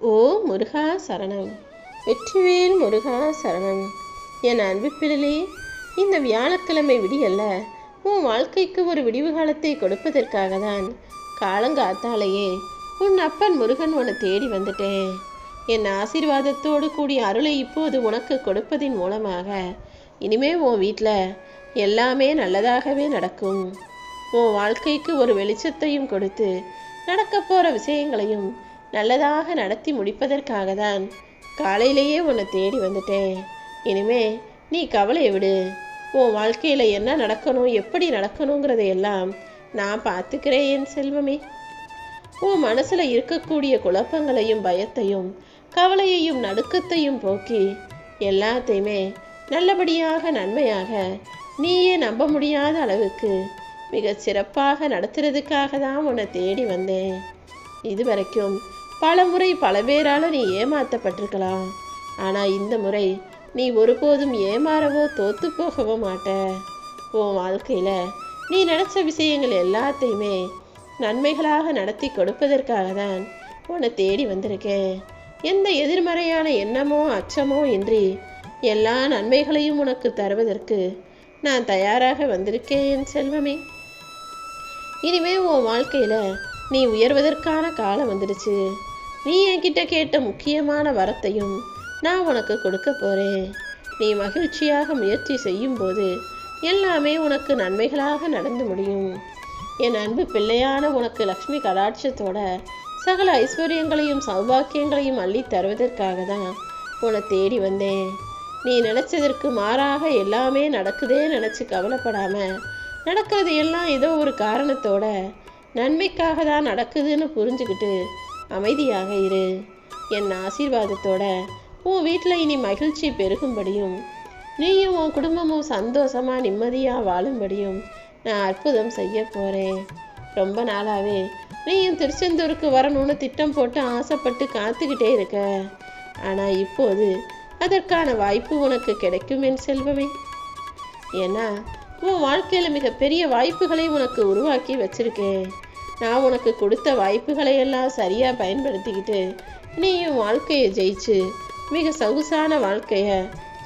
ஓ முருகா சரணம். வெற்றிவேல் முருகா சரணம். என் அன்பு இந்த வியாழக்கிழமை விடியல்ல உன் வாழ்க்கைக்கு ஒரு விடிவு காலத்தை கொடுப்பதற்காக தான் காலங்காத்தாலேயே உன் அப்பன் முருகன் உன தேடி வந்துட்டேன். என் ஆசீர்வாதத்தோடு கூடிய அருளை இப்போது உனக்கு கொடுப்பதின் மூலமாக இனிமே உன் வீட்டில் எல்லாமே நல்லதாகவே நடக்கும். உன் வாழ்க்கைக்கு ஒரு வெளிச்சத்தையும் கொடுத்து நடக்க போகிற விஷயங்களையும் நல்லதாக நடத்தி முடிப்பதற்காக தான் காலையிலேயே உன்னை தேடி வந்துட்டேன். இனிமே நீ கவலையை விடு. உன் வாழ்க்கையில் என்ன நடக்கணும் எப்படி நடக்கணுங்கிறதையெல்லாம் நான் பார்த்துக்கிறேன் என் செல்வமே. உன் மனசில் இருக்கக்கூடிய குழப்பங்களையும் பயத்தையும் கவலையையும் நடுக்கத்தையும் போக்கி எல்லாத்தையுமே நல்லபடியாக நன்மையாக நீயே நம்ப முடியாத அளவுக்கு மிகச் சிறப்பாக நடத்துறதுக்காக தான் உன்னை தேடி வந்தேன். இதுவரைக்கும் பல முறை பல பேரால் நீ ஏமாற்றப்பட்டிருக்கலாம் ஆனால் இந்த முறை நீ ஒருபோதும் ஏமாறவோ தோத்து போகவோ மாட்ட. உன் வாழ்க்கையில் நீ நினச்ச விஷயங்கள் எல்லாத்தையுமே நன்மைகளாக நடத்தி கொடுப்பதற்காக தான் உன்னை தேடி வந்திருக்கேன். எந்த எதிர்மறையான எண்ணமோ அச்சமோ இன்றி எல்லா நன்மைகளையும் உனக்கு தருவதற்கு நான் தயாராக வந்திருக்கேன் செல்வமே. இனிமே உன் வாழ்க்கையில் நீ உயர்வதற்கான காலம் வந்துடுச்சு. நீ என்கிட்ட கேட்ட முக்கியமான வரத்தையும் நான் உனக்கு கொடுக்க போகிறேன் நீ மகிழ்ச்சியாக முயற்சி செய்யும்போது எல்லாமே உனக்கு நன்மைகளாக நடந்து முடியும். என் அன்பு பிள்ளையான உனக்கு லக்ஷ்மி கடாட்சத்தோட சகல ஐஸ்வர்யங்களையும் சௌபாக்கியங்களையும் அள்ளி தருவதற்காக தான் உன்னை தேடி வந்தேன். நீ நினச்சதற்கு மாறாக எல்லாமே நடக்குதே நினச்சி கவலைப்படாம நடக்கிறது எல்லாம் ஏதோ ஒரு காரணத்தோட நன்மைக்காக தான் நடக்குதுன்னு புரிஞ்சுக்கிட்டு அமைதியாக இரு. என் ஆசீர்வாதத்தோட உன் வீட்டில் இனி மகிழ்ச்சி பெருகும்படியும் நீயும் உன் குடும்பமும் சந்தோஷமாக நிம்மதியாக வாழும்படியும் நான் அற்புதம் செய்ய போகிறேன் ரொம்ப நாளாகவே நீயும் திருச்செந்தூருக்கு வரணும்னு திட்டம் போட்டு ஆசைப்பட்டு காத்துக்கிட்டே இருக்க. ஆனால் இப்போது அதற்கான வாய்ப்பு உனக்கு கிடைக்கும் என் செல்வமே. ஏன்னா உன் வாழ்க்கையில் மிகப்பெரிய வாய்ப்புகளை உனக்கு உருவாக்கி வச்சிருக்கேன். நான் உனக்கு கொடுத்த வாய்ப்புகளை எல்லாம் சரியாக பயன்படுத்திக்கிட்டு நீயும் வாழ்க்கையை ஜெயிச்சு மிக சொகுசான வாழ்க்கையை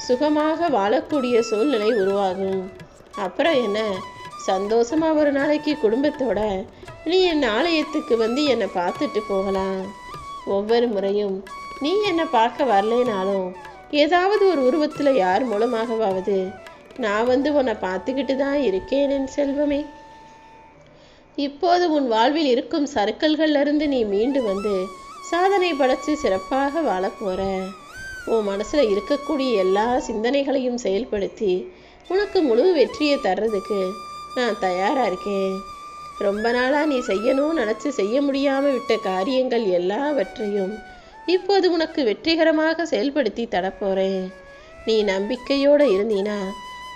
சுகமாக வாழக்கூடிய சூழ்நிலை உருவாகும். அப்புறம் என்ன? சந்தோஷமாக ஒரு நாளைக்கு குடும்பத்தோட நீ என் ஆலயத்துக்கு வந்து என்னை பார்த்துட்டு போகலாம். ஒவ்வொரு முறையும் நீ என்னை பார்க்க வரலைனாலும் ஏதாவது ஒரு உருவத்தில் யார் மூலமாகவாவது நான் வந்து உன்னை பார்த்துக்கிட்டு தான் இருக்கேன் என் செல்வமே. இப்போது உன் வாழ்வில் இருக்கும் சறுக்கல்கள்லேருந்து நீ மீண்டு வந்து சாதனை படைச்சு சிறப்பாக வாழப் உன் மனசில் இருக்கக்கூடிய எல்லா சிந்தனைகளையும் செயல்படுத்தி உனக்கு முழு வெற்றியை தர்றதுக்கு நான் தயாராக இருக்கேன். ரொம்ப நாளாக நீ செய்யணும்னு நினச்சி செய்ய முடியாமல் விட்ட காரியங்கள் எல்லாவற்றையும் இப்போது உனக்கு வெற்றிகரமாக செயல்படுத்தி தடப்போகிறேன் நீ நம்பிக்கையோடு இருந்தீனா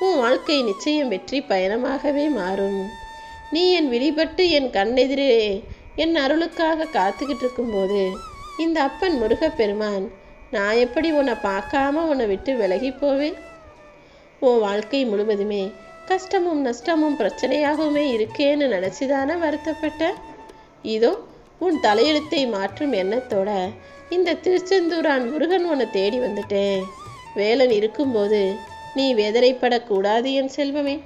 உன் வாழ்க்கை நிச்சயம் வெற்றி பயணமாகவே மாறும். நீ என் விழிபட்டு என் கண்ணெதிரே என் அருளுக்காக காத்துக்கிட்டு இருக்கும்போது இந்த அப்பன் முருகப்பெருமான் நான் எப்படி உன்னை பார்க்காம உன்னை விட்டு விலகி போவேன்? உன் வாழ்க்கை முழுவதுமே கஷ்டமும் நஷ்டமும் பிரச்சனையாகவுமே இருக்கேன்னு நினச்சிதானே வருத்தப்பட்ட? இதோ உன் தலையெழுத்தை மாற்றும் எண்ணத்தோட இந்த திருச்செந்தூரான் முருகன் உன்னை தேடி வந்துட்டேன். வேலன் இருக்கும்போது நீ வேதனைப்படக்கூடாது என் செல்வமே.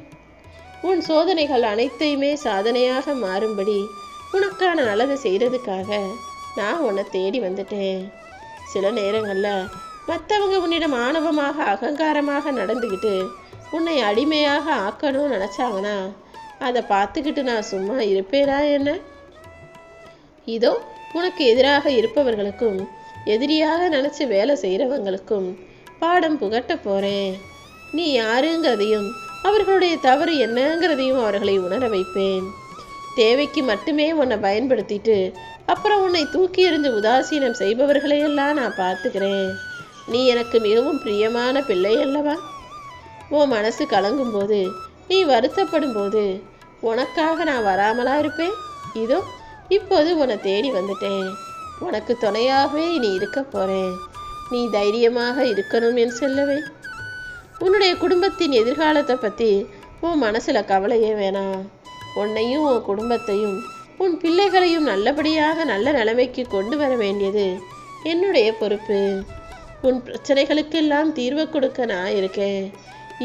உன் சோதனைகள் அனைத்தையுமே சாதனையாக மாறும்படி உனக்கான நல்லதை செய்கிறதுக்காக நான் உன்னை தேடி வந்துட்டேன். சில நேரங்களில் மற்றவங்க உன்னிடம் ஆணவமாக அகங்காரமாக நடந்துக்கிட்டு உன்னை அடிமையாக ஆக்கணும்னு நினச்சாங்கன்னா அதை பார்த்துக்கிட்டு நான் சும்மா இருப்பேனா என்ன? இதோ உனக்கு எதிராக இருப்பவர்களுக்கும் எதிரியாக நினச்சி வேலை செய்கிறவங்களுக்கும் பாடம் புகட்ட போகிறேன் நீ யாருங்கிறதையும் அவர்களுடைய தவறு என்னங்கிறதையும் அவர்களை உணர வைப்பேன். தேவைக்கு மட்டுமே உன்னை பயன்படுத்திட்டு அப்புறம் உன்னை தூக்கி எறிஞ்சு உதாசீனம் செய்பவர்களையெல்லாம் நான் பார்த்துக்கிறேன். நீ எனக்கு மிகவும் பிரியமான பிள்ளை அல்லவா? உன் மனசு கலங்கும் போது நீ வருத்தப்படும் போது உனக்காக நான் வராமலா இருப்பேன்? இதோ இப்போது உன்னை தேடி வந்துட்டேன். உனக்கு துணையாகவே நீ இருக்க போறேன். நீ தைரியமாக இருக்கணும் என்று சொல்லவே. உன்னுடைய குடும்பத்தின் எதிர்காலத்தை பற்றி உன் மனசில் கவலையே வேணாம். உன்னையும் உன் குடும்பத்தையும் உன் பிள்ளைகளையும் நல்லபடியாக நல்ல நிலைமைக்கு கொண்டு வர வேண்டியது என்னுடைய பொறுப்பு. உன் பிரச்சனைகளுக்கெல்லாம் தீர்வு கொடுக்க நான் இருக்கேன்.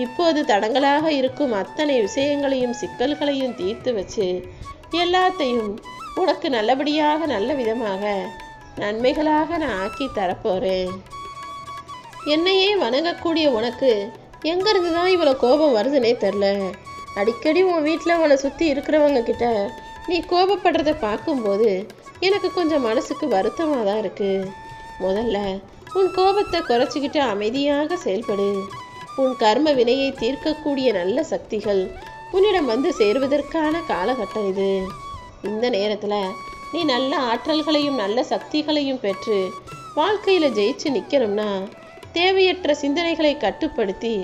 இப்போது தடங்களாக இருக்கும் அத்தனை விஷயங்களையும் சிக்கல்களையும் தீர்த்து வச்சு எல்லாத்தையும் உனக்கு நல்லபடியாக நல்ல விதமாக நன்மைகளாக நான் ஆக்கி தரப்போறேன். என்னையே வணங்கக்கூடிய உனக்கு எங்கேருந்து தான் இவ்வளோ கோபம் வருதுன்னே தெரில. அடிக்கடி உன் வீட்டில் உன்னை சுற்றி இருக்கிறவங்க கிட்ட நீ கோபப்படுறத பார்க்கும்போது எனக்கு கொஞ்சம் மனசுக்கு வருத்தமாக தான் இருக்குது முதல்ல உன் கோபத்தை குறைச்சிக்கிட்டு அமைதியாக செயல்படு. உன் கர்ம வினையை தீர்க்கக்கூடிய நல்ல சக்திகள் உன்னிடம் வந்து சேருவதற்கான காலகட்டம் இது. இந்த நேரத்தில் நீ நல்ல ஆற்றல்களையும் நல்ல சக்திகளையும் பெற்று வாழ்க்கையில் ஜெயிச்சு நிற்கணும்னா தேவையற்ற சிந்தனைகளை கட்டுப்படுத்தி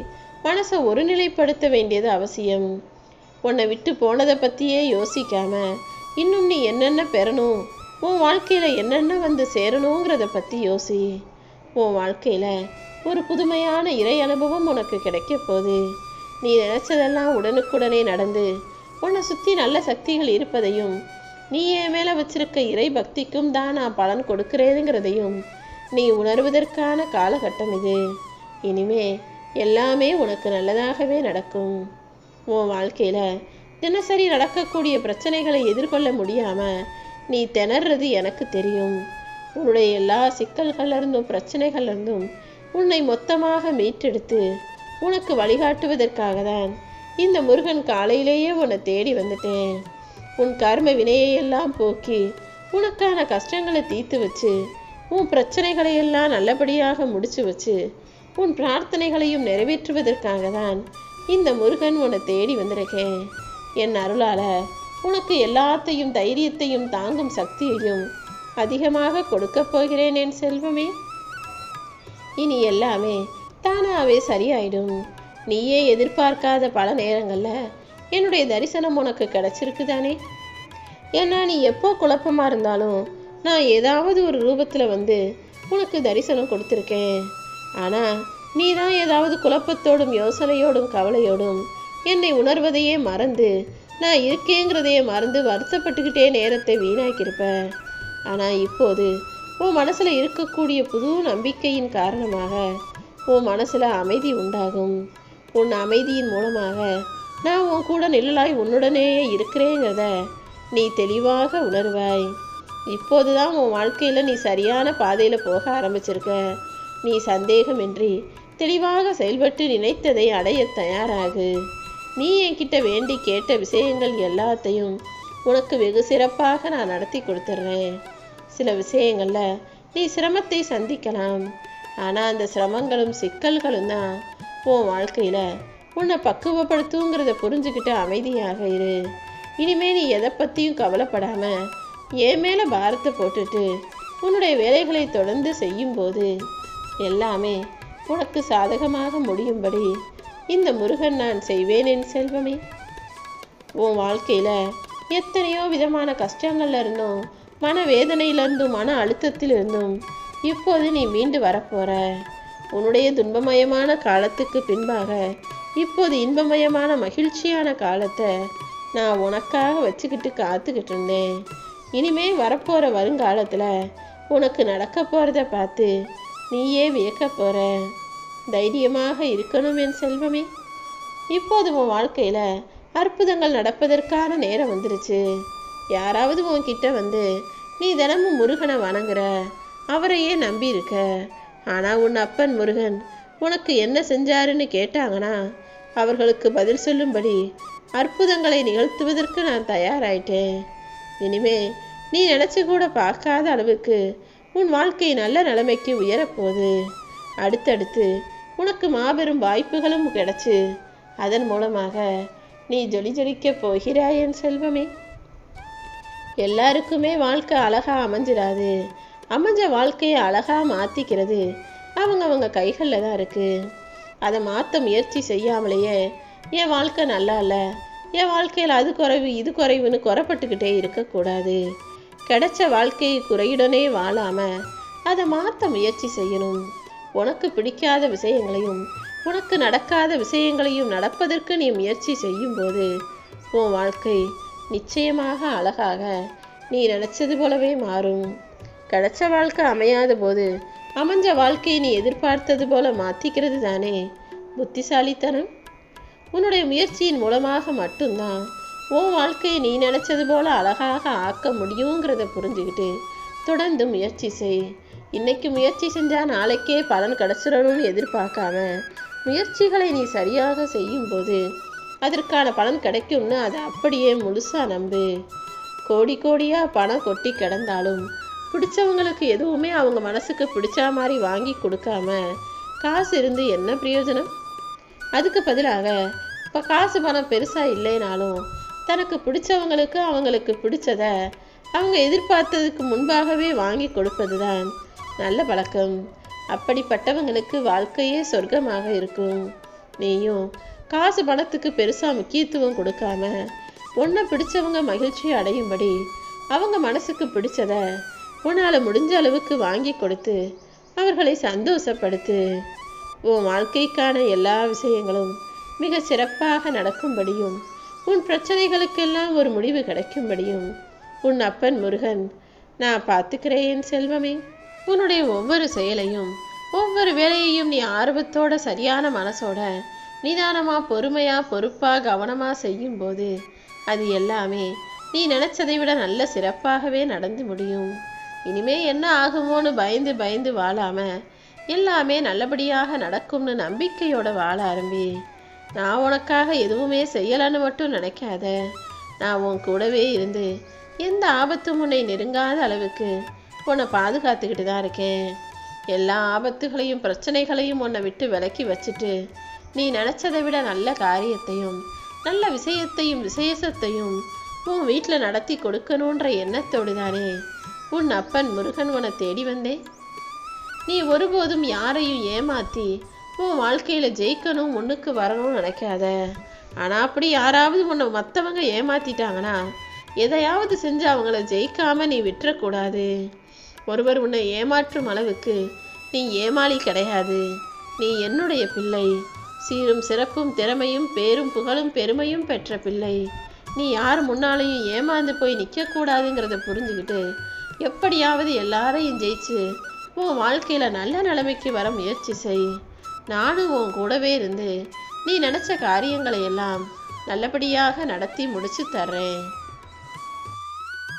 மனசை ஒருநிலைப்படுத்த வேண்டியது அவசியம். உன்னை விட்டு போனதை பற்றியே யோசிக்காம இன்னும் நீ என்னென்ன பெறணும் உன் வாழ்க்கையில் என்னென்ன வந்து சேரணுங்கிறத பற்றி யோசி. உன் வாழ்க்கையில் ஒரு புதுமையான இறை அனுபவம் உனக்கு கிடைக்க போகுது. நீ நினைச்சதெல்லாம் உடனுக்குடனே நடந்து உன்னை சுற்றி நல்ல சக்திகள் இருப்பதையும் நீ என் மேலே வச்சிருக்க இறை பக்திக்கும் தான் நான் பலன் கொடுக்கிறேனுங்கிறதையும் நீ உணர்வதற்கான காலகட்டம் இது. இனிமே எல்லாமே உனக்கு நல்லதாகவே நடக்கும். உன் வாழ்க்கையில் தினசரி நடக்கக்கூடிய பிரச்சனைகளை எதிர்கொள்ள முடியாமல் நீ திணறது எனக்கு தெரியும். உன்னுடைய எல்லா சிக்கல்கள்ல இருந்தும் உன்னை மொத்தமாக மீட்டெடுத்து உனக்கு வழிகாட்டுவதற்காக தான் இந்த முருகன் காலையிலேயே உன்னை தேடி வந்துட்டேன். உன் கர்ம வினையையெல்லாம் போக்கி உனக்கான கஷ்டங்களை தீர்த்து வச்சு உன் பிரச்சனைகளை எல்லாம் நல்லபடியாக முடிச்சு வச்சு உன் பிரார்த்தனைகளையும் நிறைவேற்றுவதற்காக தான் இந்த முருகன் உன்னை தேடி வந்திருக்கேன். என் அருளால உனக்கு எல்லாத்தையும் தைரியத்தையும் தாங்கும் சக்தியையும் அதிகமாக கொடுக்கப் போகிறேன் என் செல்வமே. இனி எல்லாமே தானாகவே சரியாயிடும். நீயே எதிர்பார்க்காத பல நேரங்களில் என்னுடைய தரிசனம் உனக்கு கிடச்சிருக்கு தானே ஏன்னா நீ எப்போ குழப்பமாக இருந்தாலும் நான் ஏதாவது ஒரு ரூபத்தில் வந்து உனக்கு தரிசனம் கொடுத்துருக்கேன். ஆனால் நீ தான் ஏதாவது குழப்பத்தோடும் யோசனையோடும் கவலையோடும் என்னை உணர்வதையே மறந்து நான் இருக்கேங்கிறதையே மறந்து வருத்தப்பட்டுக்கிட்டே நேரத்தை வீணாக்கியிருப்ப ஆனால் இப்போது உன் மனசில் இருக்கக்கூடிய புது நம்பிக்கையின் காரணமாக உன் மனசில் அமைதி உண்டாகும். உன் அமைதியின் மூலமாக நான் உன் கூட நிழலாய் உன்னுடனேயே இருக்கிறேங்கிறத நீ தெளிவாக உணர்வாய். இப்போதுதான் உன் வாழ்க்கையில் நீ சரியான பாதையில் போக ஆரம்பிச்சிருக்க. நீ சந்தேகமின்றி தெளிவாக செயல்பட்டு நினைத்ததை அடைய தயாராகு. நீ என்கிட்ட வேண்டி கேட்ட விஷயங்கள் எல்லாத்தையும் உனக்கு வெகு சிறப்பாக நான் நடத்தி கொடுத்துட்றேன் சில விஷயங்களில் நீ சிரமத்தை சந்திக்கலாம். ஆனால் அந்த சிரமங்களும் சிக்கல்களும் தான் உன் வாழ்க்கையில் உன்னை பக்குவப்படுத்துங்கிறத புரிஞ்சுக்கிட்டு அமைதியாக இரு. இனிமே நீ எதை பற்றியும் கவலைப்படாமல் என் மேலே பாரத்தை போட்டுட்டு உன்னுடைய வேலைகளை தொடர்ந்து செய்யும்போது எல்லாமே உனக்கு சாதகமாக முடியும்படி இந்த முருகன் நான் செய்வேன் என் செல்வமே. உன் வாழ்க்கையில் எத்தனையோ விதமான கஷ்டங்கள்ல இருந்தும் மன வேதனையிலிருந்தும் மன அழுத்தத்தில் இருந்தும் இப்போது நீ மீண்டு வரப்போற. உன்னுடைய துன்பமயமான காலத்துக்கு பின்பாக இப்போது இன்பமயமான மகிழ்ச்சியான காலத்தை நான் உனக்காக வச்சுக்கிட்டு காத்துக்கிட்டு இருந்தேன். இனிமே வரப்போகிற வருங்காலத்தில் உனக்கு நடக்க போகிறத பார்த்து நீயே வியக்க போகிற தைரியமாக இருக்கணும் என் செல்வமே. இப்போது உன் வாழ்க்கையில் அற்புதங்கள் நடப்பதற்கான நேரம் வந்துருச்சு. யாராவது உன்கிட்ட வந்து நீ தினமும் முருகனை வணங்குற. அவரையே நம்பி இருக்க ஆனால் உன் அப்பன் முருகன் உனக்கு என்ன செஞ்சாருன்னு கேட்டாங்கன்னா அவர்களுக்கு பதில் சொல்லும்படி அற்புதங்களை நிகழ்த்துவதற்கு நான் தயாராயிட்டேன். இனிமே நீ நினச்சி கூட பார்க்காத அளவுக்கு உன் வாழ்க்கை நல்ல நிலைமைக்கு உயரப்போகுது. அடுத்தடுத்து உனக்கு மாபெரும் வாய்ப்புகளும் கிடைச்சு. அதன் மூலமாக நீ ஜொலி ஜொலிக்க போகிறாய் என் செல்வமே. எல்லாருக்குமே வாழ்க்கை அழகா அமைஞ்சிடாது. அமைஞ்ச வாழ்க்கையை அழகா மாற்றிக்கிறது அவங்க அவங்க கைகளில் தான் இருக்கு. அதை மாற்ற முயற்சி செய்யாமலேயே என் வாழ்க்கை நல்லா இல்லை. என் வாழ்க்கையில் அது குறைவு இது குறைவுன்னு குறைப்பட்டுக்கிட்டே இருக்கக்கூடாது. கிடைச்ச வாழ்க்கையை குறையுடனே வாழாமல் அதை மாற்ற முயற்சி செய்யணும். உனக்கு பிடிக்காத விஷயங்களையும் உனக்கு நடக்காத விஷயங்களையும் நடப்பதற்கு நீ முயற்சி செய்யும்போது உன் வாழ்க்கை நிச்சயமாக அழகாக நீ நினச்சது போலவே மாறும். கிடைச்ச வாழ்க்கை அமையாத போது அமைஞ்ச வாழ்க்கையை நீ எதிர்பார்த்தது போல மாற்றிக்கிறது தானே புத்திசாலித்தனம்? உன்னுடைய முயற்சியின் மூலமாக மட்டும்தான் உன் வாழ்க்கையை நீ நினச்சது போல அழகாக ஆக்க முடியுங்கிறத புரிஞ்சுக்கிட்டு தொடர்ந்து முயற்சி செய். இன்னைக்கு முயற்சி செஞ்சால் நாளைக்கே பலன் கிடச்சிடணும்னு எதிர்பார்க்காம முயற்சிகளை நீ சரியாக செய்யும்போது அதற்கான பலன் கிடைக்கும்னு அதை அப்படியே முழுசாக நம்பு. கோடி கோடியாக பணம் கொட்டி கிடந்தாலும் பிடிச்சவங்களுக்கு எதுவுமே அவங்க மனசுக்கு பிடிச்ச மாதிரி வாங்கி கொடுக்காம காசு இருந்து என்ன பிரயோஜனம்? அதுக்கு பதிலாக இப்போ காசு பணம் பெருசாக இல்லைனாலும் தனக்கு பிடிச்சவங்களுக்கு அவங்களுக்கு பிடிச்சத அவங்க எதிர்பார்த்ததுக்கு முன்பாகவே வாங்கி கொடுப்பது தான் நல்ல பழக்கம். அப்படிப்பட்டவங்களுக்கு வாழ்க்கையே சொர்க்கமாக இருக்கும். நீயும் காசு பணத்துக்கு பெருசாக முக்கியத்துவம் கொடுக்காம உன்னை பிடிச்சவங்க மகிழ்ச்சி அடையும்படி அவங்க மனசுக்கு பிடிச்சத உன்னால் முடிஞ்ச அளவுக்கு வாங்கி கொடுத்து அவர்களை சந்தோஷப்படுத்து உன் வாழ்க்கைக்கான எல்லா விஷயங்களும் மிக சிறப்பாக நடக்கும்படியும் உன் பிரச்சனைகளுக்கெல்லாம் ஒரு முடிவு கிடைக்கும்படியும் உன் அப்பன் முருகன் நான் பார்த்துக்கிறேன் செல்வமே. உன்னுடைய ஒவ்வொரு செயலையும் ஒவ்வொரு வேலையையும் நீ ஆர்வத்தோட சரியான மனசோட நிதானமா பொறுமையா பொறுப்பா கவனமா செய்யும்போது அது எல்லாமே நீ நினைச்சதை விட நல்ல சிறப்பாகவே நடந்து முடியும். இனிமே என்ன ஆகுமோன்னு பயந்து பயந்து வாழாம எல்லாமே நல்லபடியாக நடக்கும்னு நம்பிக்கையோட வாழ ஆரம்பி. நான் உனக்காக எதுவுமே செய்யலைன்னு மட்டும் நினைக்காத. நான் உன் கூடவே இருந்து எந்த ஆபத்தும் உன்னை நெருங்காத அளவுக்கு உன்னை பாதுகாத்துக்கிட்டு தான் இருக்கேன். எல்லா ஆபத்துகளையும் பிரச்சனைகளையும் உன்னை விட்டு விலக்கி வச்சுட்டு நீ நினச்சதை விட நல்ல காரியத்தையும் நல்ல விஷயத்தையும் விசேஷத்தையும் உன் வீட்டில் நடத்தி கொடுக்கணுன்ற எண்ணத்தோடு தானே உன் அப்பன் முருகன் உன்னை தேடி வந்தேன். நீ ஒருபோதும் யாரையும் ஏமாத்தி உன் வாழ்க்கையில் ஜெயிக்கணும் முன்னுக்கு வரணும்னு நினைக்காத. ஆனால் அப்படி யாராவது உன்னை மற்றவங்க ஏமாத்திட்டாங்கன்னா எதையாவது செஞ்சு அவங்கள ஜெயிக்காம நீ விட்டுறக்கூடாது. ஒருவர் உன்னை ஏமாற்றும் அளவுக்கு நீ ஏமாளி கிடையாது. நீ என்னுடைய பிள்ளை. சீரும் சிறப்பும் திறமையும் பேரும் புகழும் பெருமையும் பெற்ற பிள்ளை. நீ யார் முன்னாலேயும் ஏமாந்து போய் நிற்கக்கூடாதுங்கிறத புரிஞ்சுக்கிட்டு எப்படியாவது எல்லாரையும் ஜெயிச்சு உன் வாழ்க்கையில் நல்ல நிலைமைக்கு வர முயற்சி செய். நானும் உன் கூடவே இருந்து நீ நினச்ச காரியங்களை எல்லாம் நல்லபடியாக நடத்தி முடிச்சு தர்றேன்.